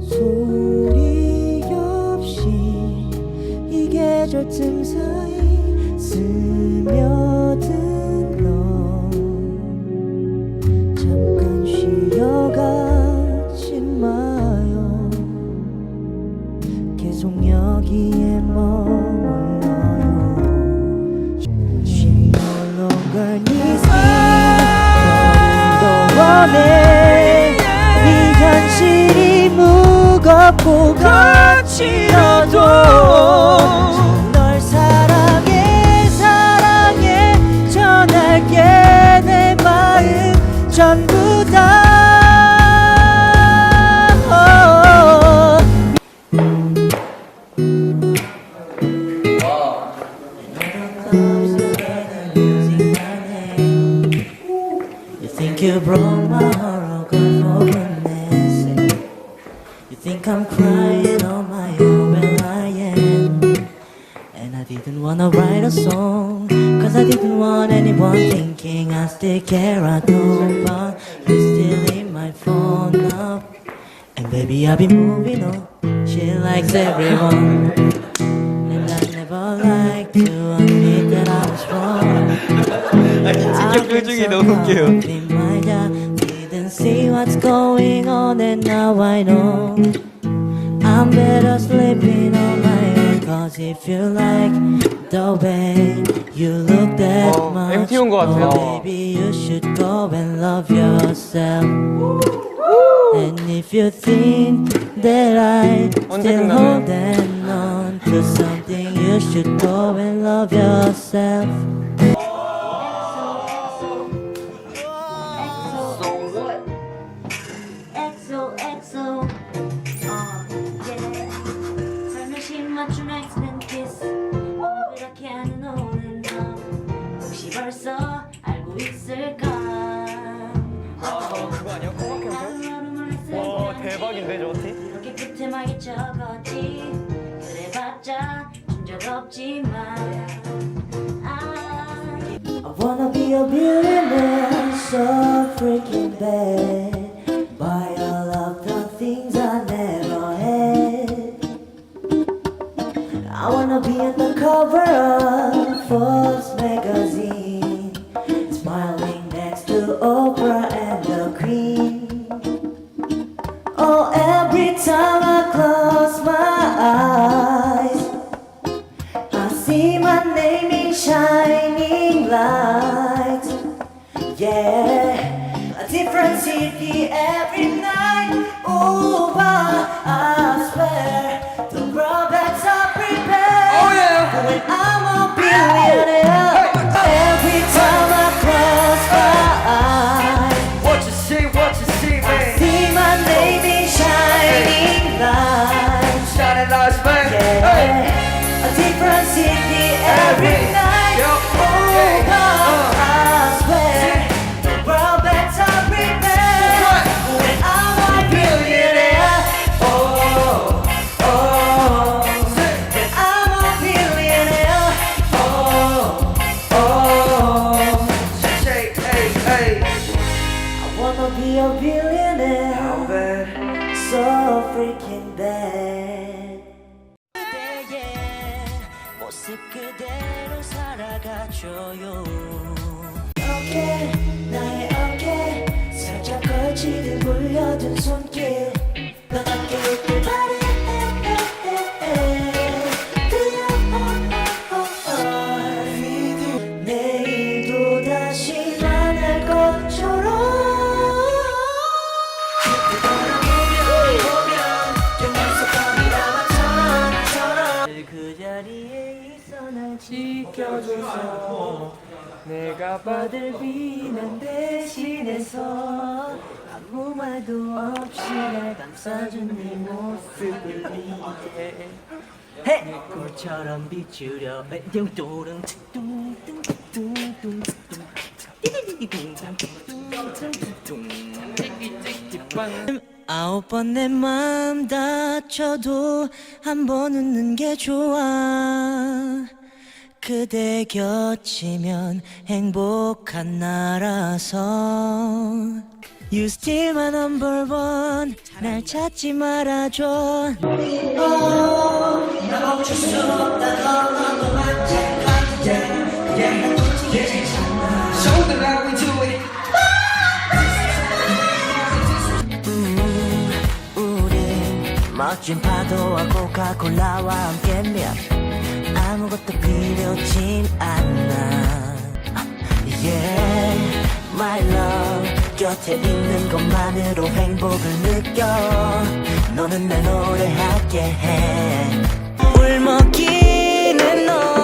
소리 없이 이 계절쯤 사이 스며 원해 이 현실이 무겁고 거칠어도 널 사랑해 사랑해 전할게 내 마음 전부 다. You broke my heart, God, for sake. You think I'm crying on my own, well I am. And I didn't wanna write a song, cause I didn't want anyone thinking I still care, I don't. But you're still in my phone now. And baby, I'll be moving on. She likes everyone. And I never like to 아니 직접 표정이 너무 웃겨요. Didn't see what's going on and now I know I'm better sleeping on my own Cause if you like the way you look that 어, much MT 온것 같아요. oh, Baby you should go and love yourself And if you think that I 언제 still 끝나나요? holding on to something You should go and love yourself 알고 있을까 어 그거 아니야? 했을 와 대박인데 저 티? 이렇게 끝에 막이 적었지 그래봤자 준적 없지만 아 I wanna be a billionaire, so freaking bad. Buy all of the things I never had. I wanna be on the cover of Forbes magazine, lights. Yeah, a different city every night. Ooh, but I swear the world better prepare. Oh, yeah. When I'm a billionaire, every time I close my eyes, What you see, what you see, man? see my shining. Shining lights, man. Yeah, a different city every wanna be a billionaire. How bad? so freaking bad. 그대의 모습 그대로 살아가줘요. 지켜줘서 내가 봐. 받을 비난 대신해서 아무 말도 없이 날 감싸준 네 모습을 이제 내 꿀처럼 비추려 뚱뚱 뚱뚱뚱뚱뚱뚱 아홉 번 내 맘 다쳐도 한 번 웃는 게 좋아 그대 곁이면 행복한 나라서 You still my number one 날 찾지 말아줘 Show them how we do it. 우리 멋진 파도와 코카콜라와 함께 면 아무것도 필요진 않아. Yeah, my love 곁에 있는 것만으로 행복을 느껴. 너는 내 노래하게 해. 울먹이는 너